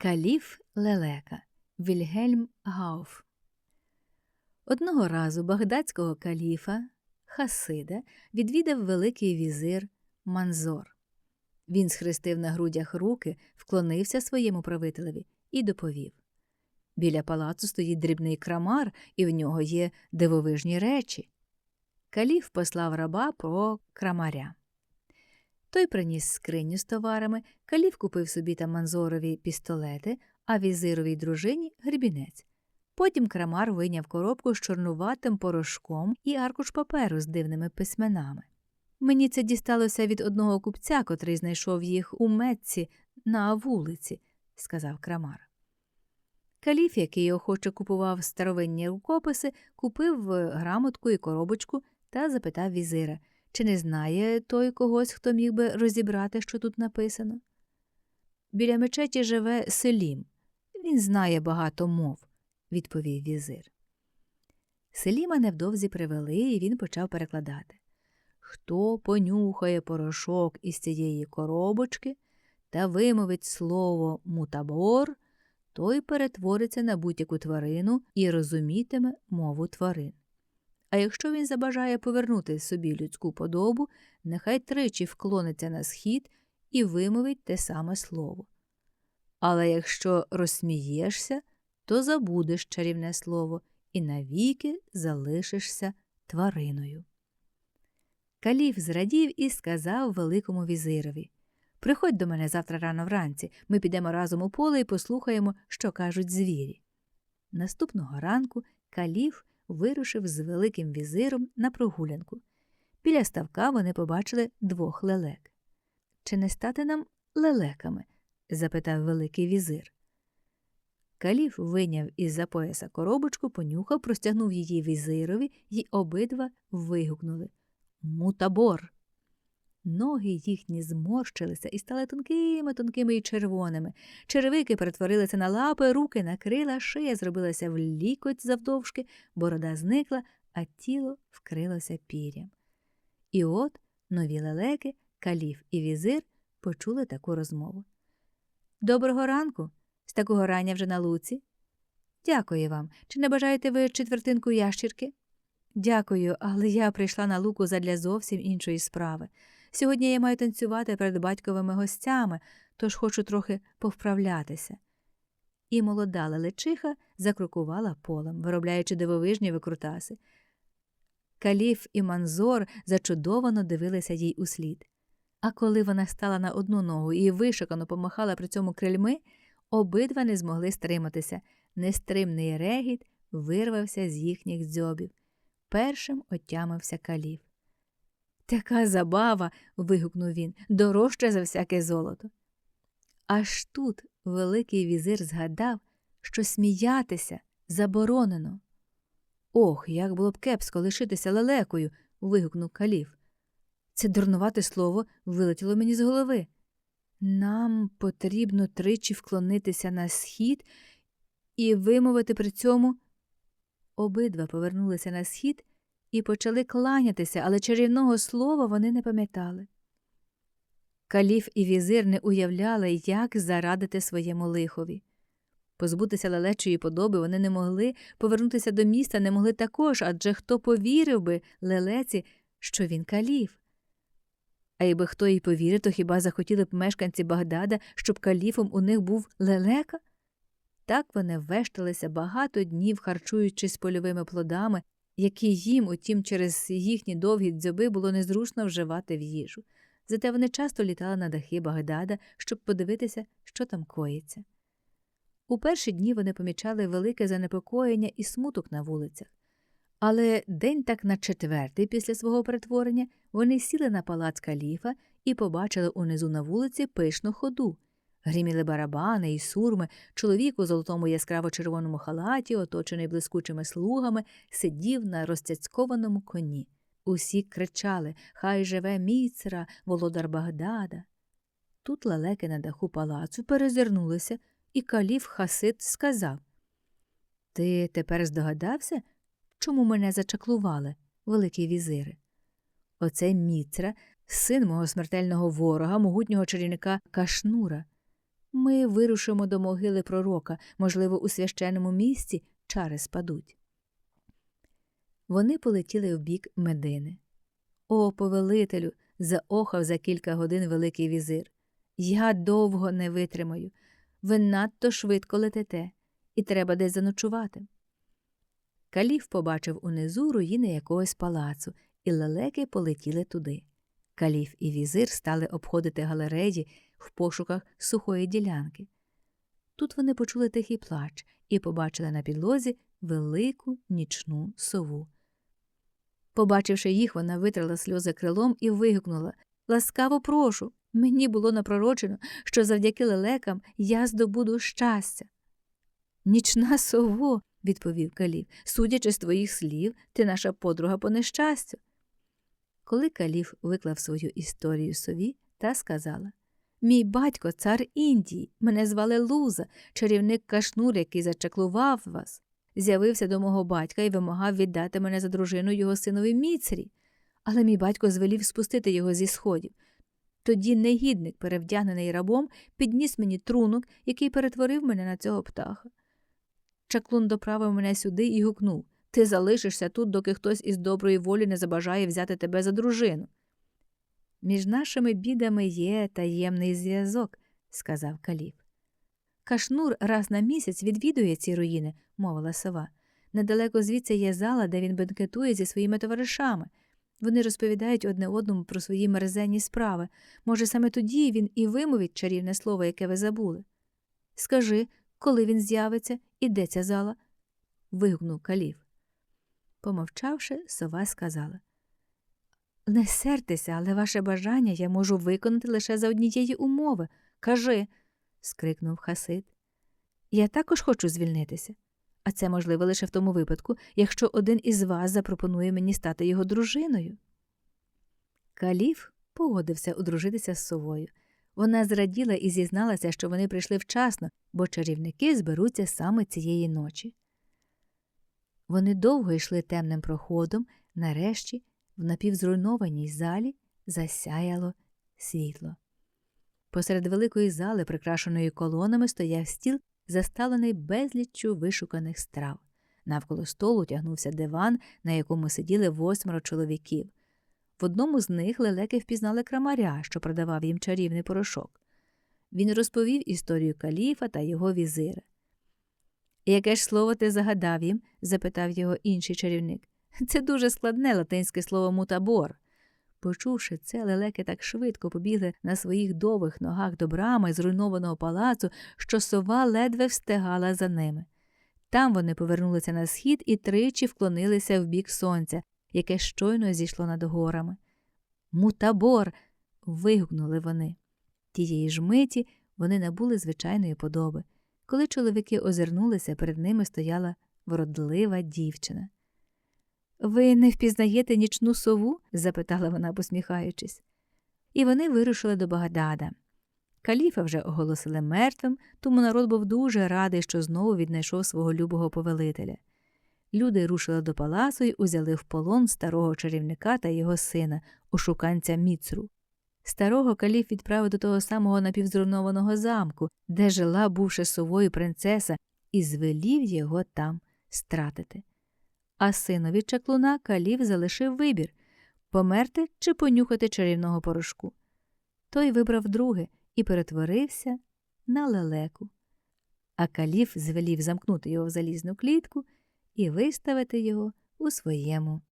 Каліф лелека Вільгельм Гауф. Одного разу багдадського каліфа Хасида відвідав великий візир Манзор. Він схрестив на грудях руки, вклонився своєму правителеві і доповів Біля палацу стоїть дрібний крамар, і в нього є дивовижні речі. Каліф послав раба про крамаря. Той приніс скриню з товарами, каліф купив собі та манзорові пістолети, а візировій дружині грібінець. Потім крамар вийняв коробку з чорнуватим порошком і аркуш паперу з дивними письменами. Мені це дісталося від одного купця, котрий знайшов їх у Метці на вулиці, сказав крамар. Каліф, який охоче купував старовинні рукописи, купив грамотку і коробочку та запитав візира, чи не знає той когось, хто міг би розібрати, що тут написано. Біля мечеті живе Селім. Він знає багато мов, відповів візир. Селіма невдовзі привели, і він почав перекладати. Хто понюхає порошок із цієї коробочки та вимовить слово мутабор, той перетвориться на будь-яку тварину і розумітиме мову тварин. А якщо він забажає повернути собі людську подобу, нехай тричі вклониться на схід і вимовить те саме слово. Але якщо розсмієшся, то забудеш чарівне слово і навіки залишишся твариною. Каліф зрадів і сказав великому візирові Приходь до мене завтра рано вранці, ми підемо разом у поле і послухаємо, що кажуть звірі. Наступного ранку каліф вирушив з великим візиром на прогулянку. Біля ставка вони побачили двох лелек. Чи не стати нам лелеками? запитав великий візир. Каліф виняв із за пояса коробочку, понюхав, простягнув її візирові і обидва вигукнули Мутабор. Ноги їхні зморщилися і стали тонкими, тонкими і червоними. Черевики перетворилися на лапи, руки на крила, шия зробилася в лікоть завдовжки, борода зникла, а тіло вкрилося пір'ям. І от нові лелеки, каліф і візир почули таку розмову. Доброго ранку, з такого рання вже на луці. Дякую вам. Чи не бажаєте ви четвертинку ящірки? Дякую, але я прийшла на луку задля зовсім іншої справи. Сьогодні я маю танцювати перед батьковими гостями, тож хочу трохи повправлятися. І молода лелечиха закрокувала полем, виробляючи дивовижні викрутаси. Каліф і манзор зачудовано дивилися їй услід. А коли вона стала на одну ногу і вишикано помахала при цьому крильми, обидва не змогли стриматися. Нестримний регіт вирвався з їхніх дзьобів. Першим отямився каліф. Така забава. вигукнув він, дорожча за всяке золото. Аж тут Великий візир згадав, що сміятися заборонено. Ох, як було б кепсько лишитися лелекою. вигукнув каліф. Це дурнувате слово вилетіло мені з голови. Нам потрібно тричі вклонитися на схід і вимовити при цьому. Обидва повернулися на схід і почали кланятися, але чарівного слова вони не пам'ятали. Каліф і візир не уявляли, як зарадити своєму лихові. Позбутися лелечої подоби вони не могли, повернутися до міста не могли також, адже хто повірив би лелеці, що він каліф. А якби хто їй повірив, то хіба захотіли б мешканці Багдада, щоб каліфом у них був лелека? Так вони вешталися багато днів, харчуючись польовими плодами, які їм, утім, через їхні довгі дзьоби було незручно вживати в їжу. Зате вони часто літали на дахи Багдада, щоб подивитися, що там коїться. У перші дні вони помічали велике занепокоєння і смуток на вулицях. Але день так на четвертий після свого перетворення вони сіли на палац каліфа і побачили унизу на вулиці пишну ходу. Гриміли барабани і сурми, чоловік у золотому яскраво червоному халаті, оточений блискучими слугами, сидів на розцяцькованому коні. Усі кричали Хай живе міцра, володар Багдада. Тут лелеки на даху палацу перезирнулися, і каліф Хасид сказав Ти тепер здогадався, чому мене зачаклували, великі візири? Оце міцра, син мого смертельного ворога, могутнього чарівника Кашнура. Ми вирушимо до могили пророка, можливо, у священному місці чари спадуть. Вони полетіли в бік Медини. О, повелителю, заохав за кілька годин Великий візир. Я довго не витримаю. Ви надто швидко летите, і треба десь заночувати. Каліф побачив унизу руїни якогось палацу, і лелеки полетіли туди. Каліф і візир стали обходити галереї в пошуках сухої ділянки. Тут вони почули тихий плач і побачили на підлозі велику нічну сову. Побачивши їх, вона витрила сльози крилом і вигукнула Ласкаво прошу, мені було напророчено, що завдяки лелекам я здобуду щастя. Нічна сово, відповів Калів, судячи з твоїх слів, ти наша подруга по нещастю. Коли Каліф виклав свою історію сові, та сказала Мій батько цар Індії, мене звали Луза, чарівник Кашнур, який зачаклував вас. З'явився до мого батька і вимагав віддати мене за дружину його синові міцрі. Але мій батько звелів спустити його зі сходів. Тоді негідник, перевдягнений рабом, підніс мені трунок, який перетворив мене на цього птаха. Чаклун доправив мене сюди і гукнув Ти залишишся тут, доки хтось із доброї волі не забажає взяти тебе за дружину. Між нашими бідами є таємний зв'язок, сказав каліф. Кашнур раз на місяць відвідує ці руїни, мовила сова. Недалеко звідси є зала, де він бенкетує зі своїми товаришами. Вони розповідають одне одному про свої мерзенні справи. Може, саме тоді він і вимовить чарівне слово, яке ви забули. Скажи, коли він з'явиться і де ця зала? вигукнув каліф. Помовчавши, сова сказала Не сертеся, але ваше бажання я можу виконати лише за однієї умови. Кажи, скрикнув Хасид. Я також хочу звільнитися. А це можливо лише в тому випадку, якщо один із вас запропонує мені стати його дружиною. Каліф погодився одружитися з совою. Вона зраділа і зізналася, що вони прийшли вчасно, бо чарівники зберуться саме цієї ночі. Вони довго йшли темним проходом, нарешті, в напівзруйнованій залі засяяло світло. Посеред великої зали, прикрашеної колонами, стояв стіл, заставлений безліччю вишуканих страв. Навколо столу тягнувся диван, на якому сиділи восьмеро чоловіків. В одному з них лелеки впізнали крамаря, що продавав їм чарівний порошок. Він розповів історію каліфа та його візира. Яке ж слово ти загадав їм? запитав його інший чарівник. Це дуже складне латинське слово мутабор. Почувши це, лелеки так швидко побігли на своїх довгих ногах до брами зруйнованого палацу, що сова ледве встигала за ними. Там вони повернулися на схід і тричі вклонилися в бік сонця, яке щойно зійшло над горами. Мутабор. вигукнули вони. Тієї ж миті вони набули звичайної подоби. Коли чоловіки озирнулися, перед ними стояла вродлива дівчина. Ви не впізнаєте нічну сову? запитала вона, посміхаючись. І вони вирушили до Багдада. Каліфа вже оголосили мертвим, тому народ був дуже радий, що знову віднайшов свого любого повелителя. Люди рушили до палацу й узяли в полон старого чарівника та його сина, ошуканця Міцру. Старого каліф відправив до того самого напівзруйнованого замку, де жила, бувши совою принцеса, і звелів його там стратити. А синові чаклуна каліф залишив вибір померти чи понюхати чарівного порошку. Той вибрав друге і перетворився на лелеку. А каліф звелів замкнути його в залізну клітку і виставити його у своєму